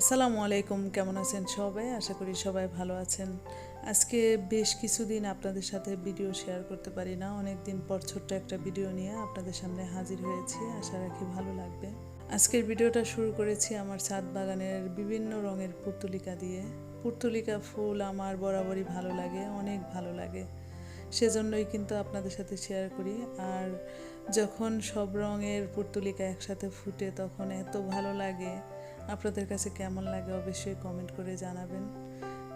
আসসালামু আলাইকুম, কেমন আছেন সবাই? আশা করি সবাই ভালো আছেন। আজকে বেশ কিছুদিন আপনাদের সাথে ভিডিও শেয়ার করতে পারি না। অনেক দিন পর ছোট্ট একটা ভিডিও নিয়ে আপনাদের সামনে হাজির হয়েছি। আশা রাখি ভালো লাগবে। আজকের ভিডিওটা শুরু করেছি আমার ছাদ বাগানের বিভিন্ন রঙের পুর্তুলিকা দিয়ে। পুর্তুলিকা ফুল আমার বরাবরই ভালো লাগে, অনেক ভালো লাগে। সেজন্যই কিন্তু আপনাদের সাথে শেয়ার করি। আর যখন সব রঙের পুর্তুলিকা একসাথে ফুটে তখন এত ভালো লাগে। আপনাদের কাছে কেমন লাগে অবশ্যই কমেন্ট করে জানাবেন।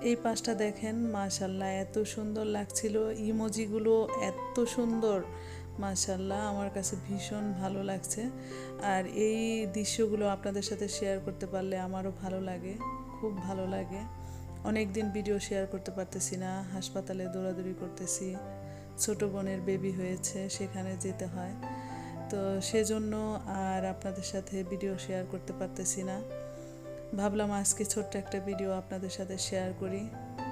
এই পাশটা দেখেন মাশাল্লাহ এত সুন্দর লাগছিল। ইমোজিগুলো এত সুন্দর মাশাল্লাহ আমার কাছে ভীষণ ভালো লাগছে। আর এই দৃশ্যগুলো আপনাদের সাথে শেয়ার করতে পারলে আমারও ভালো লাগে, খুব ভালো লাগে। অনেক দিন ভিডিও শেয়ার করতে পারতেছি না, হাসপাতালে দৌড়াদৌড়ি করতেছি, ছোট বোনের বেবি হয়েছে, সেখানে যেতে হয়। তো সেজন্য আর আপনাদের সাথে ভিডিও শেয়ার করতে পারতেছি না। ভাবলাম আজকে ছোট্ট একটা ভিডিও আপনাদের সাথে শেয়ার করি।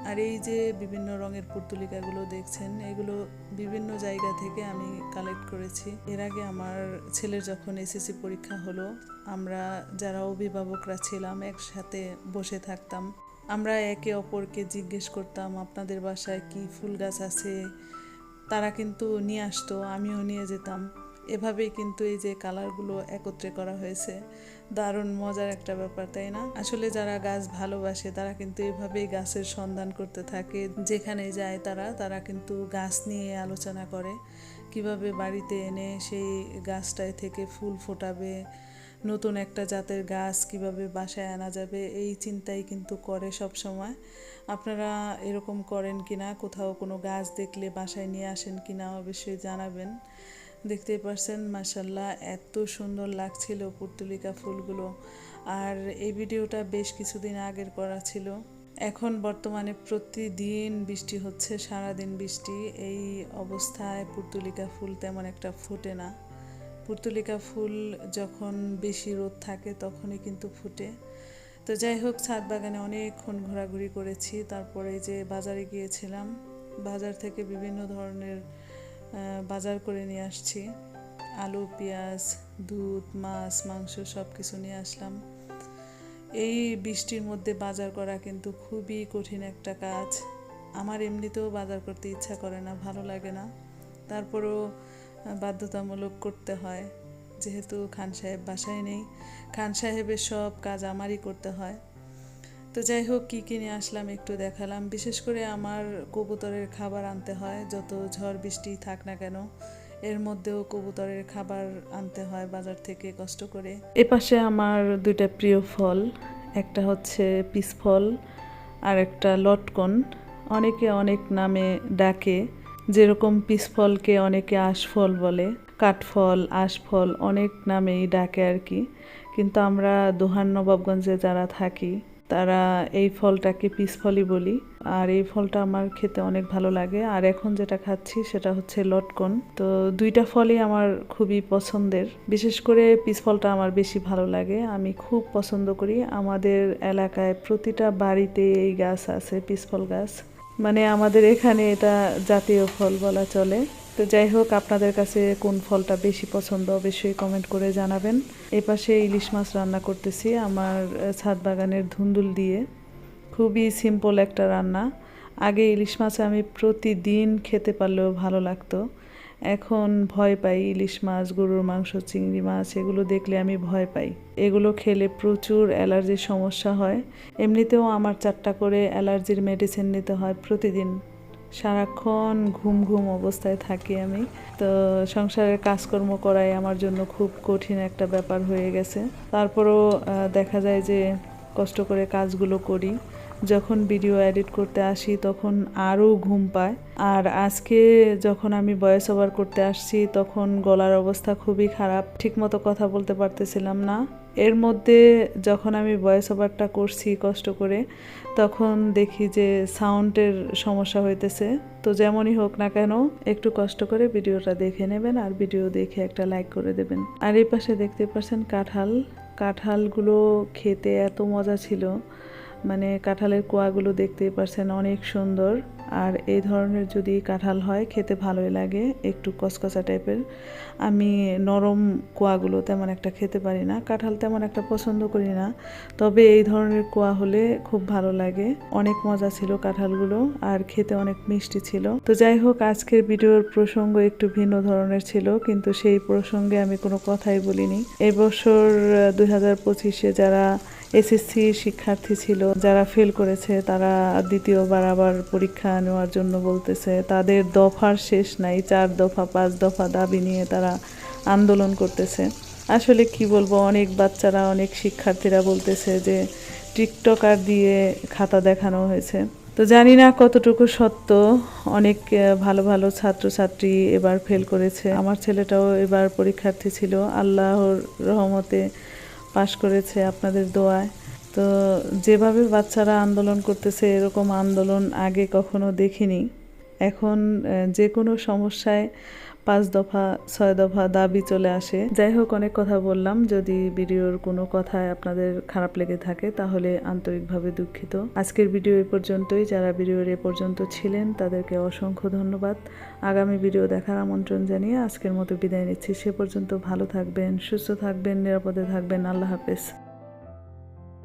আর এই যে বিভিন্ন রঙের পুর্তুলিকাগুলো দেখছেন, এগুলো বিভিন্ন জায়গা থেকে আমি কালেক্ট করেছি। এর আগে আমার ছেলের যখন এসএসসি পরীক্ষা হলো, আমরা যারা অভিভাবকরা ছিলাম, একসাথে বসে থাকতাম। আমরা একে অপরকে জিজ্ঞেস করতাম, আপনাদের বাসায় কি ফুল গাছ আছে? তারা কিন্তু নিয়ে আসতো, আমিও নিয়ে যেতাম। এভাবেই কিন্তু এই যে কালারগুলো একত্রে করা হয়েছে। দারুণ মজার একটা ব্যাপার, তাই না? আসলে যারা গাছ ভালোবাসে, তারা কিন্তু এভাবেই গাছের সন্ধান করতে থাকে। যেখানে যায় তারা তারা কিন্তু গাছ নিয়ে আলোচনা করে। কীভাবে বাড়িতে এনে সেই গাছটায় থেকে ফুল ফোটাবে, নতুন একটা জাতের গাছ কীভাবে বাসায় আনা যাবে, এই চিন্তাই কিন্তু করে সব সময় আপনারা এরকম করেন কিনা, কোথাও কোনো গাছ দেখলে বাসায় নিয়ে আসেন কিনা, অবশ্যই জানাবেন। দেখতেই পারছেন মাসাল্লাহ এত সুন্দর লাগছিল পুর্তুলিকা ফুলগুলো। আর এই ভিডিওটা বেশ কিছুদিন আগের করা ছিল। এখন বর্তমানে প্রতিদিন বৃষ্টি হচ্ছে, সারাদিন বৃষ্টি। এই অবস্থায় পুর্তুলিকা ফুল তেমন একটা ফোটে না। পুর্তুলিকা ফুল যখন বেশি রোদ থাকে তখনই কিন্তু ফুটে। তো যাই হোক, ছাদ বাগানে অনেকক্ষণ ঘোরাঘুরি করেছি। তারপরে যে বাজারে গিয়েছিলাম, বাজার থেকে বিভিন্ন ধরনের বাজার করে নিয়ে আসছি। আলু, পেঁয়াজ, দুধ, মাছ, মাংস সব কিছু নিয়ে আসলাম। এই বৃষ্টির মধ্যে বাজার করা কিন্তু খুবই কঠিন একটা কাজ। আমার এমনিতেও বাজার করতে ইচ্ছা করে না, ভালো লাগে না। তারপরেও বাধ্যতামূলক করতে হয়। যেহেতু খান সাহেব বাসায় নেই, খান সাহেবের সব কাজ আমারই করতে হয়। তো যাই হোক, কী কিনে আসলাম একটু দেখালাম। বিশেষ করে আমার কবুতরের খাবার আনতে হয়, যত ঝড় বৃষ্টি থাক না কেন, এর মধ্যেও কবুতরের খাবার আনতে হয় বাজার থেকে কষ্ট করে। এপাশে আমার দুইটা প্রিয় ফল, একটা হচ্ছে পিস ফল আর একটা লটকন। অনেকে অনেক নামে ডাকে, যেরকম পিস ফলকে অনেকে আশফল বলে, কাঠফল, আশফল অনেক নামেই ডাকে আর কি। কিন্তু আমরা দোহান নবাবগঞ্জে যারা থাকি তারা এই ফলটাকে পিস ফলই বলি। আর এই ফলটা আমার খেতে অনেক ভালো লাগে। আর এখন যেটা খাচ্ছি সেটা হচ্ছে লটকন। তো দুইটা ফলই আমার খুবই পছন্দের। বিশেষ করে পিস ফলটা আমার বেশি ভালো লাগে। আমি খুব পছন্দ করি। আমাদের এলাকায় প্রতিটা বাড়িতে এই গাছ আছে পিস ফল গাছ। মানে আমাদের এখানে এটা জাতীয় ফল বলা চলে। তো যাই হোক, আপনাদের কাছে কোন ফলটা বেশি পছন্দ অবশ্যই কমেন্ট করে জানাবেন। এপাশে ইলিশ মাছ রান্না করতেছি আমার ছাদ বাগানের ধুন্দুল দিয়ে। খুবই সিম্পল একটা রান্না। আগে ইলিশ মাছ আমি প্রতিদিন খেতে পারলেও ভালো লাগতো। এখন ভয় পাই ইলিশ মাছ, গরুর মাংস, চিংড়ি মাছ, এগুলো দেখলে আমি ভয় পাই। এগুলো খেলে প্রচুর অ্যালার্জির সমস্যা হয়। এমনিতেও আমার চারটা করে অ্যালার্জির মেডিসিন নিতে হয় প্রতিদিন। সারাক্ষণ ঘুম ঘুম অবস্থায় থাকি আমি। তো সংসারের কাজকর্ম করাই আমার জন্য খুব কঠিন একটা ব্যাপার হয়ে গেছে। তারপরও দেখা যায় যে কষ্ট করে কাজগুলো করি। যখন ভিডিও এডিট করতে আসি, তখন আরও ঘুম পায়। আর আজকে যখন আমি ভয়েস ওভার করতে আসছি, তখন গলার অবস্থা খুবই খারাপ। ঠিকমতো কথা বলতে পারতেছিলাম না। এর মধ্যে যখন আমি ভয়েস ওভারটা করছি কষ্ট করে, তখন দেখি যে সাউন্ডের সমস্যা হইতেছে। তো যেমনই হোক না কেন, একটু কষ্ট করে ভিডিওটা দেখে নেবেন আর ভিডিও দেখে একটা লাইক করে দেবেন। আর এই পাশে দেখতে পাচ্ছেন কাঁঠাল। কাঁঠালগুলো খেতে এত মজা ছিল। মানে কাঁঠালের কোয়াগুলো দেখতেই পারছেন অনেক সুন্দর। আর এই ধরনের যদি কাঁঠাল হয়, খেতে ভালোই লাগে, একটু কসকসা টাইপের। আমি নরম কোয়াগুলো তেমন একটা খেতে পারি না, কাঁঠাল তেমন একটা পছন্দ করি না। তবে এই ধরনের কোয়া হলে খুব ভালো লাগে। অনেক মজা ছিল কাঁঠালগুলো, আর খেতে অনেক মিষ্টি ছিল। তো যাই হোক, আজকের ভিডিওর প্রসঙ্গ একটু ভিন্ন ধরনের ছিল, কিন্তু সেই প্রসঙ্গে আমি কোনো কথাই বলিনি। এবছর দুই হাজার পঁচিশে যারা এসএসসি শিক্ষার্থী ছিল, যারা ফেল করেছে, তারা দ্বিতীয়বার আবার পরীক্ষা নেওয়ার জন্য বলতেছে। তাদের দফার শেষ নাই, চার দফা, পাঁচ দফা দাবি নিয়ে তারা আন্দোলন করতেছে। আসলে কি বলব, অনেক বাচ্চারা, অনেক শিক্ষার্থীরা বলতেছে যে, টিকটকার দিয়ে খাতা দেখানো হয়েছে। তো জানি না কতটুকু সত্য, অনেক ভালো ভালো ছাত্রছাত্রী এবার ফেল করেছে। আমার ছেলেটাও এবার পরীক্ষার্থী ছিল, আল্লাহর রহমতে পাশ করেছে আপনাদের দোয়ায়। তো যেভাবে বাচ্চারা আন্দোলন করতেছে, এরকম আন্দোলন আগে কখনো দেখিনি। এখন যে কোনো সমস্যায় পাঁচ দফা, ছয় দফা দাবি চলে আসে। যাই হোক অনেক কথা বললাম। যদি ভিডিওর কোনো কথায় আপনাদের খারাপ লেগে থাকে, তাহলে আন্তরিকভাবে দুঃখিত। আজকের ভিডিও এ পর্যন্তই। যারা ভিডিওর এ পর্যন্ত ছিলেন, তাদেরকে অসংখ্য ধন্যবাদ। আগামী ভিডিও দেখার আমন্ত্রণ জানিয়ে আজকের মতো বিদায় নিচ্ছি। সে পর্যন্ত ভালো থাকবেন, সুস্থ থাকবেন, নিরাপদে থাকবেন। আল্লাহ হাফেজ।